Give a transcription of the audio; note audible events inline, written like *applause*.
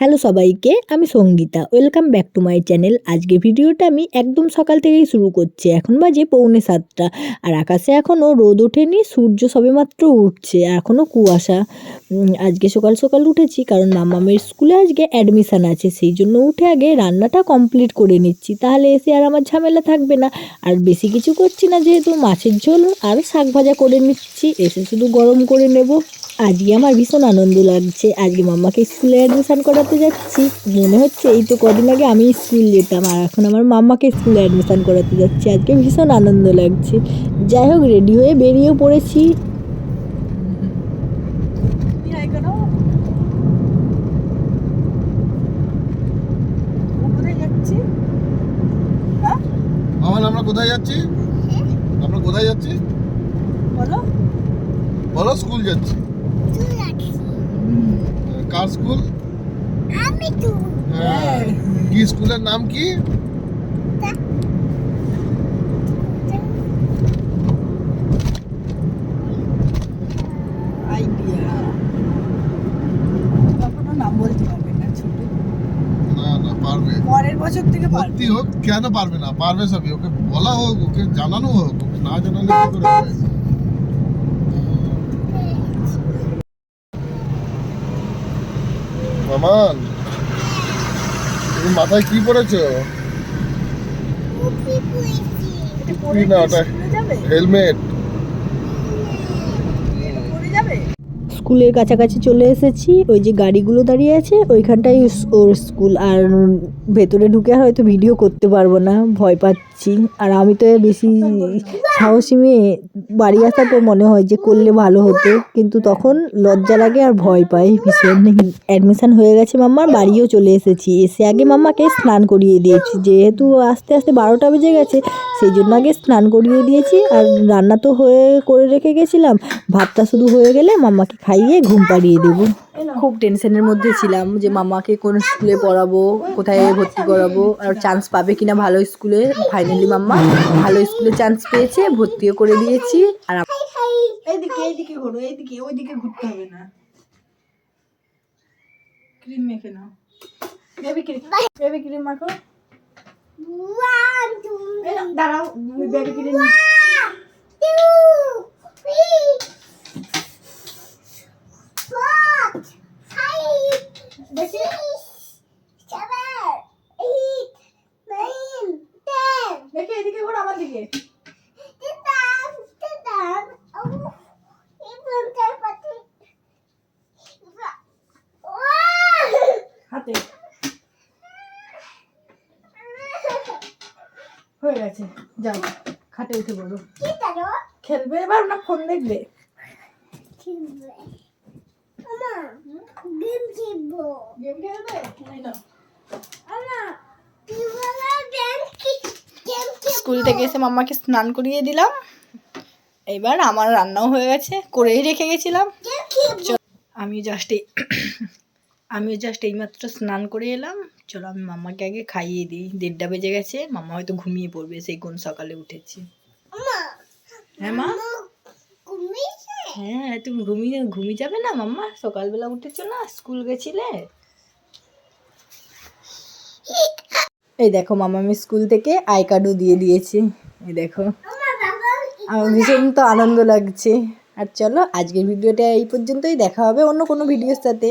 Hello সবাইকে, আমি Sangeeta. Welcome back to my channel আজকে ভিডিওটা আমি একদম সকাল থেকেই শুরু করছি। এখন বাজে পৌনে সাতটা। আর আকাশে এখনও রোদ ওঠেনি, সূর্য সবেমাত্র উঠছে। এখনও কুয়াশা। আজকে সকাল সকাল উঠেছি কারণ মামামের স্কুলে আজকে অ্যাডমিশান আছে। সেই জন্য উঠে আগে রান্নাটা কমপ্লিট করে নিচ্ছি। তাহলে এসে আর আমার ঝামেলা থাকবে না। আর বেশি কিছু করছি না যেহেতু মাছের ঝোল আর শাক ভাজা করে নিচ্ছি। এসে শুধু গরম করে নেব। আজকে আমার ভীষণ আনন্দ লাগছে। আজকে মাম্মাকে স্কুলে অ্যাডমিশান করাতে যাচ্ছি। মনে হচ্ছে এই তো কদিন আগে আমি স্কুল যেতাম আর এখন আমার মাম্মাকে স্কুলে অ্যাডমিশন করাতে যাচ্ছি। আজকে ভীষণ আনন্দ লাগছে। যাই হোক রেডি হয়ে বেরিয়ে পড়েছি। কোথায় যাচ্ছি আমরা কোথায় যাচ্ছি? আমরা কোথায় যাচ্ছি? বলো। বলো স্কুল যাচ্ছি। কার স্কুল হ্যাঁ। কি স্কুলের নাম কি? পরের বছর থেকে ভর্তি হোক কেন পারবে না? পারবে সবই। ওকে বলা হোক ওকে জানানো হোক ওকে না জানালে কি করে হবে? মামান তুমি মাথায় কি পরেছো? এটা না, ওটা- হেলমেট এটা পরে যাবে স্কুলের কাছাকাছি চলে এসেছি। ওই যে গাড়িগুলো দাঁড়িয়ে আছে ওইখানটাই ওর স্কুল আর ভেতরে ঢুকে হয়তো ভিডিও করতে পারব না, ভয় পাচ্ছি। আর আমি তো বেশি সাহসী মেয়ে, বাড়ি আসার পর মনে হয় যে করলে ভালো হতো, কিন্তু তখন লজ্জা লাগে আর ভয় পাই ভীষণ। অ্যাডমিশান হয়ে গেছে মাম্মার, বাড়িও চলে এসেছি। এসে আগে মাম্মাকে স্নান করিয়ে দিয়েছি, যেহেতু আস্তে আস্তে বারোটা বেজে গেছে সেই জন্য আগে স্নান করিয়ে দিয়েছি আর রান্না তো হয়ে করে রেখে গেছিলাম। ভাতটা শুধু হয়ে গেলে মাম্মাকে খাইয়ে ঘুম পাড়িয়ে দেবো। খুব টেনশনের মধ্যে ছিলাম যে মামাকে কোন স্কুলে পড়াবো কোথায় ভর্তি করাবো আর চান্স পাবে কিনা ভালো স্কুলে। ফাইনালি মাম্মা ভালো স্কুলে চান্স পেয়েছে ভর্তিও করে দিয়েছি আর এইদিকে এইদিকে ঘোরো এইদিকে ওইদিকে ঘুরতে হবে না। ক্রিম মেখে নাও। বেবি ক্রিম বেবি ক্রিম মাখো। এই নাও, দাঁড়াও বেবি ক্রিম দেখি। দেখি এইদিকে ঘোরো আমার দিকে হাতে হয়ে গেছে। যাও খাটে উঠে বলো। খেলবে এবার না ফোন দেখবে? গেম খেলবে। এই স্কুল থেকে এসে মাম্মাকে স্নান করিয়ে দিলাম। এবার আমার রান্নাও হয়ে গেছে করেই রেখে গেছিলাম। আমি জাস্ট এই *coughs* আমিও জাস্ট এইমাত্র স্নান করে এলাম। চলো আমি মাম্মাকে আগে খাইয়ে দিই। দেড়টা বেজে গেছে মাম্মা হয়তো ঘুমিয়ে পড়বে সেই কোন সকালে উঠেছি। হ্যাঁ মা? হ্যাঁ তুমি ঘুমিয়ে ঘুমিয়ে যাবে না মাম্মা? সকালবেলা উঠেছো না? স্কুল গেছিলে? এই দেখো মামা আমি স্কুল থেকে আই কার্ডও দিয়ে দিয়েছি। এই দেখো। আমার ভীষণ তো আনন্দ লাগছে। আর চলো আজকের ভিডিওটা এই পর্যন্তই। দেখা হবে অন্য কোনো ভিডিওর সাথে।